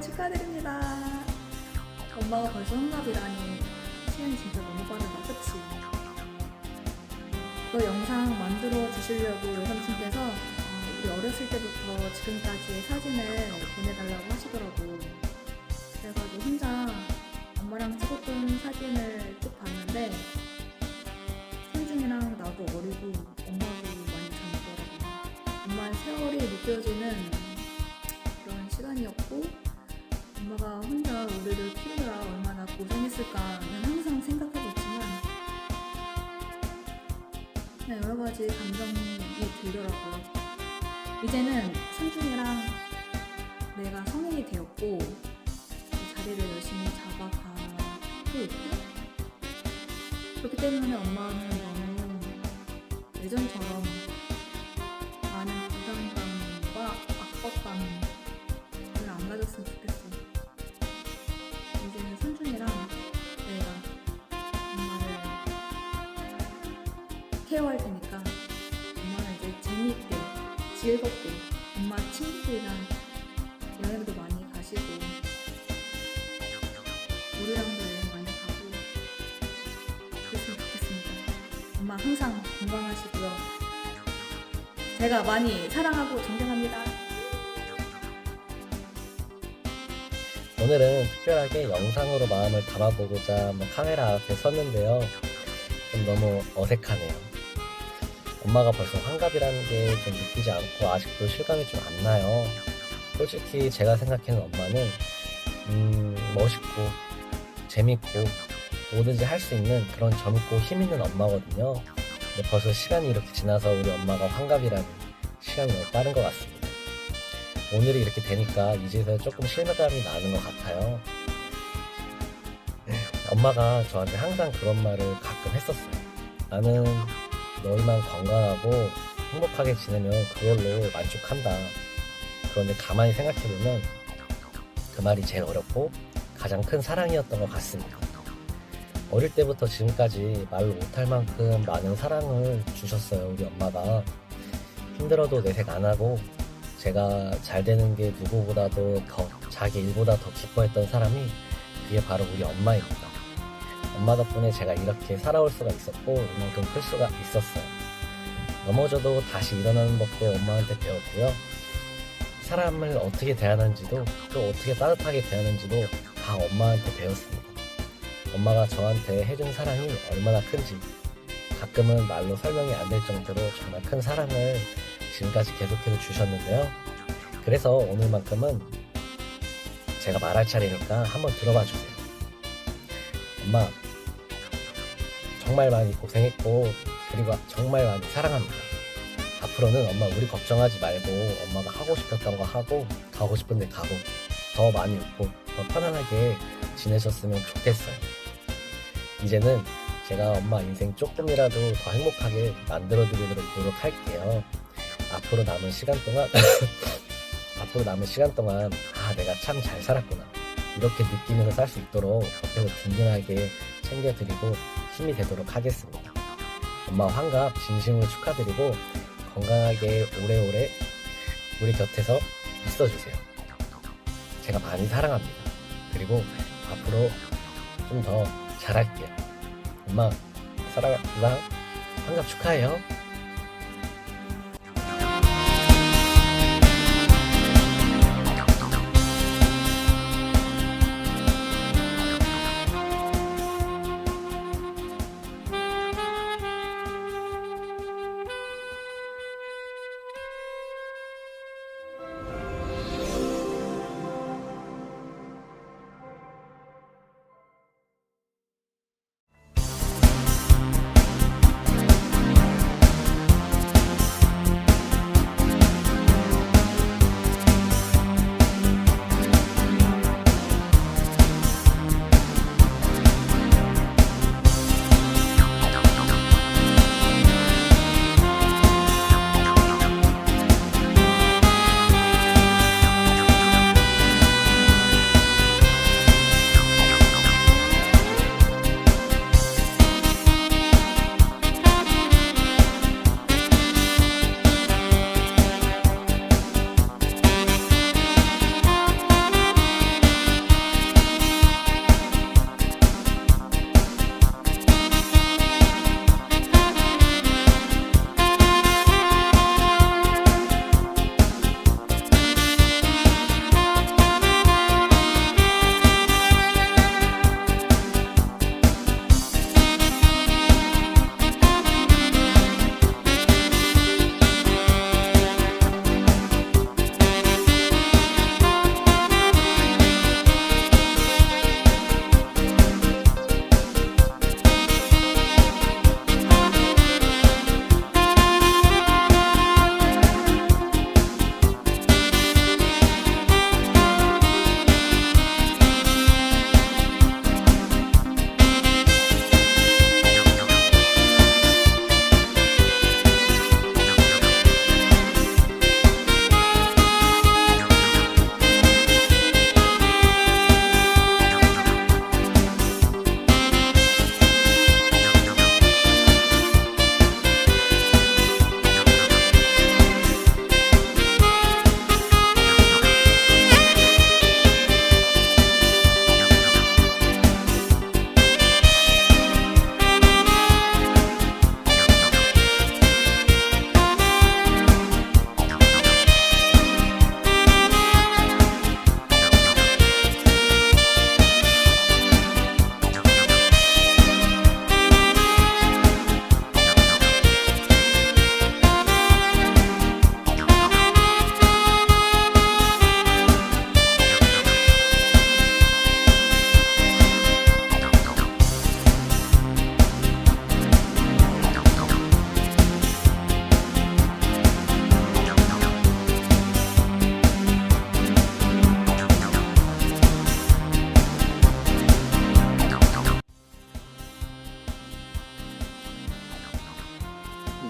축하드립니다. 엄마가 벌써 혼납이라니 시간이 진짜 너무 빠르다, 그치? 그 영상 만들어 주시려고 여삼친께서 우리 어렸을 때부터 지금까지의 사진을 보내달라고 하시더라고. 그래가지고 혼자 엄마랑 찍었던 사진을 쭉 봤는데 생중이랑 나도 어리고 엄마도 많이 젊더라고. 엄마의 세월이 느껴지는 우리를 키우느라 얼마나 고생했을까는 항상 생각하고 있지만 그냥 여러 가지 감정이 들더라고요. 이제는 손중이랑 내가 성인이 되었고 그 자리를 열심히 잡아가고 있고 그렇기 때문에 엄마는 너무 예전처럼 많은 부담감과 압박감을 안 가졌으면 좋겠어. 이 즐겁게 엄마 친구들이랑 여행도 많이 가시고 우리랑도 여행 많이 가고 그랬으면 좋겠습니다. 엄마 항상 건강하시고요. 제가 많이 사랑하고 존경합니다. 오늘은 특별하게 영상으로 마음을 담아보고자 뭐 카메라 앞에 섰는데요. 좀 너무 어색하네요. 엄마가 벌써 환갑이라는 게 좀 느끼지 않고 아직도 실감이 좀 안 나요. 솔직히 제가 생각하는 엄마는 음, 멋있고 재밌고 뭐든지 할 수 있는 그런 젊고 힘 있는 엄마거든요. 근데 벌써 시간이 이렇게 지나서 우리 엄마가 환갑이라는 시간이 너무 빠른 것 같습니다. 오늘이 이렇게 되니까 이제서 조금 실망감이 나는 것 같아요. 엄마가 저한테 항상 그런 말을 가끔 했었어요. 나는 너희만 건강하고 행복하게 지내면 그걸로 만족한다. 그런데 가만히 생각해보면 그 말이 제일 어렵고 가장 큰 사랑이었던 것 같습니다. 어릴 때부터 지금까지 말로 못할 만큼 많은 사랑을 주셨어요, 우리 엄마가. 힘들어도 내색 안 하고 제가 잘 되는 게 누구보다도 더 자기 일보다 더 기뻐했던 사람이 그게 바로 우리 엄마입니다. 엄마 덕분에 제가 이렇게 살아올 수가 있었고 이만큼 클 수가 있었어요. 넘어져도 다시 일어나는 법도 엄마한테 배웠고요. 사람을 어떻게 대하는지도 또 어떻게 따뜻하게 대하는지도 다 엄마한테 배웠습니다. 엄마가 저한테 해준 사랑이 얼마나 큰지 가끔은 말로 설명이 안 될 정도로 정말 큰 사랑을 지금까지 계속해서 주셨는데요. 그래서 오늘만큼은 제가 말할 차례니까 한번 들어봐 주세요. 엄마, 정말 많이 고생했고, 그리고 정말 많이 사랑합니다. 앞으로는 엄마 우리 걱정하지 말고 엄마가 하고 싶었던 거 하고, 가고 싶은 데 가고, 더 많이 웃고, 더 편안하게 지내셨으면 좋겠어요. 이제는 제가 엄마 인생 조금이라도 더 행복하게 만들어드리도록 노력할게요. 앞으로 남은 시간 동안 앞으로 남은 시간 동안 아 내가 참 잘 살았구나 이렇게 느끼면서 살 수 있도록 옆에서 든든하게 챙겨드리고 힘이 되도록 하겠습니다. 엄마 환갑 진심으로 축하드리고 건강하게 오래오래 우리 곁에서 있어주세요. 제가 많이 사랑합니다. 그리고 앞으로 좀 더 잘할게요. 엄마 사랑합니다. 환갑 축하해요.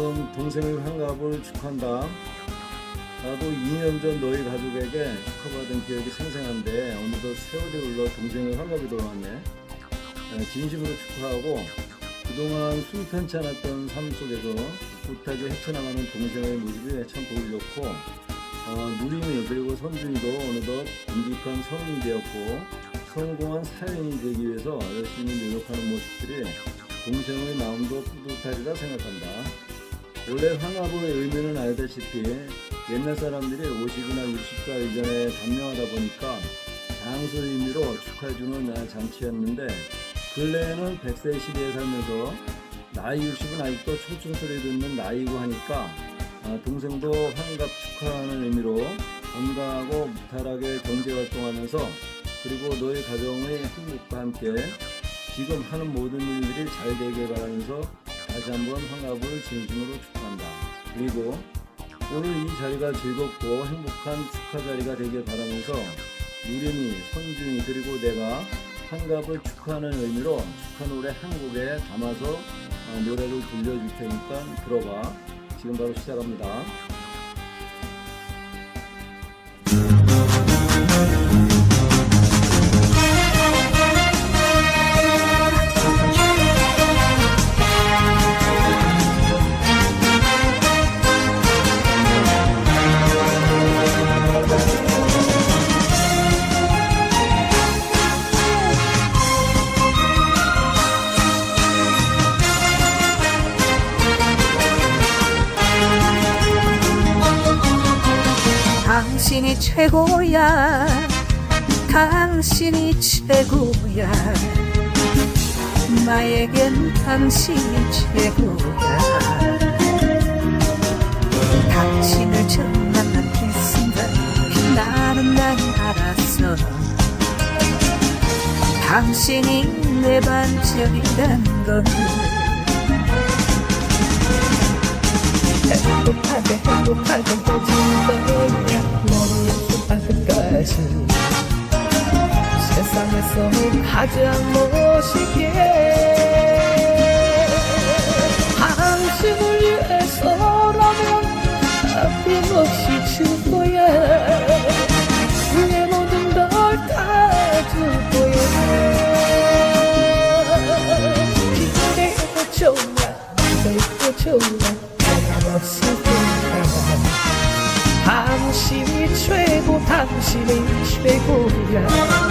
우선 동생의 환갑을 축하한다. 나도 2년 전 너희 가족에게 축하받은 기억이 생생한데 어느덧 세월이 흘러 동생의 환갑이 돌아왔네. 에, 진심으로 축하하고 그동안 순탄치 않았던 삶 속에서 꿋하게 헤쳐나가는 동생의 모습이 참 보기 좋고 어, 누림이 그리고 선준이도 어느덧 듬직한 성인이 되었고 성공한 사회인이 되기 위해서 열심히 노력하는 모습들이 동생의 마음도 뿌듯하리라 생각한다. 원래 환갑의 의미는 알다시피 옛날 사람들이 50이나 60살 이전에 단명하다 보니까 장수 의미로 축하해주는 잔치였는데 근래에는 100세 시대에 살면서 나이 60은 아직도 청춘 소리 듣는 나이고 하니까 아, 동생도 환갑 축하하는 의미로 건강하고 무탈하게 경제활동하면서 그리고 너희 가정의 행복과 함께 지금 하는 모든 일들이 잘 되길 바라면서 다시 한번 환갑을 진심으로 축하한다. 그리고 오늘 이 자리가 즐겁고 행복한 축하 자리가 되길 바라면서 유림이, 선준이 그리고 내가 환갑을 축하하는 의미로 축하 노래 한 곡에 담아서 어, 노래를 들려줄 테니까 들어봐. 지금 바로 시작합니다. 최고야. 당신이 최고야. 나에겐 당신이 최고야. 당신을 처음 그 순간 나는 난 알았어. 당신이 내 반짝이란 걸. 행복하게 행복하게 해준 거야 끝까지 세상에서 가장 멋있게 최고 당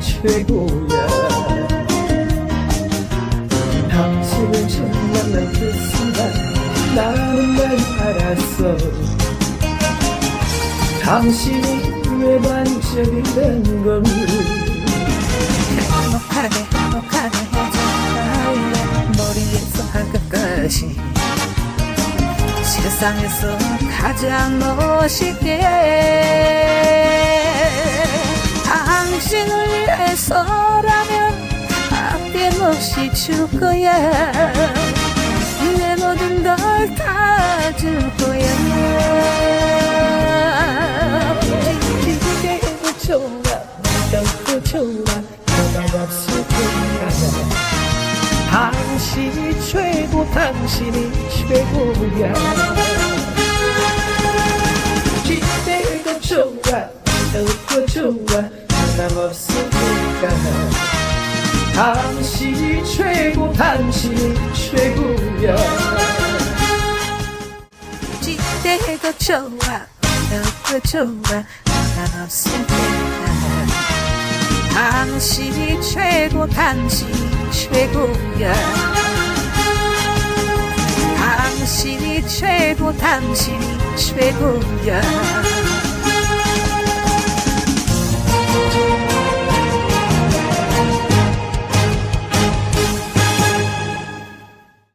최고야. 당신을 처음 만난 그 순간 나는 날 알았어. 당신이 왜 반짝이는 걸 행복하게 행복하게 해줘 머리에서 발끝까지. 세상에서 가장 멋있게 당신을 위해서라면 아낌없이 줄 거야 내 모든 걸 다 줄 거야. 너무 좋아 너가 없을 거야 당신이 최고 당신이 최고야. 기대고 좋아 너무 좋아 난 없으니까. 당신이 최고 당신이 최고야. 기대고 좋아 너무 좋아 난 없으니까. 당신이 최고 당신이 최고야. 당신이 최고 당신이 최고야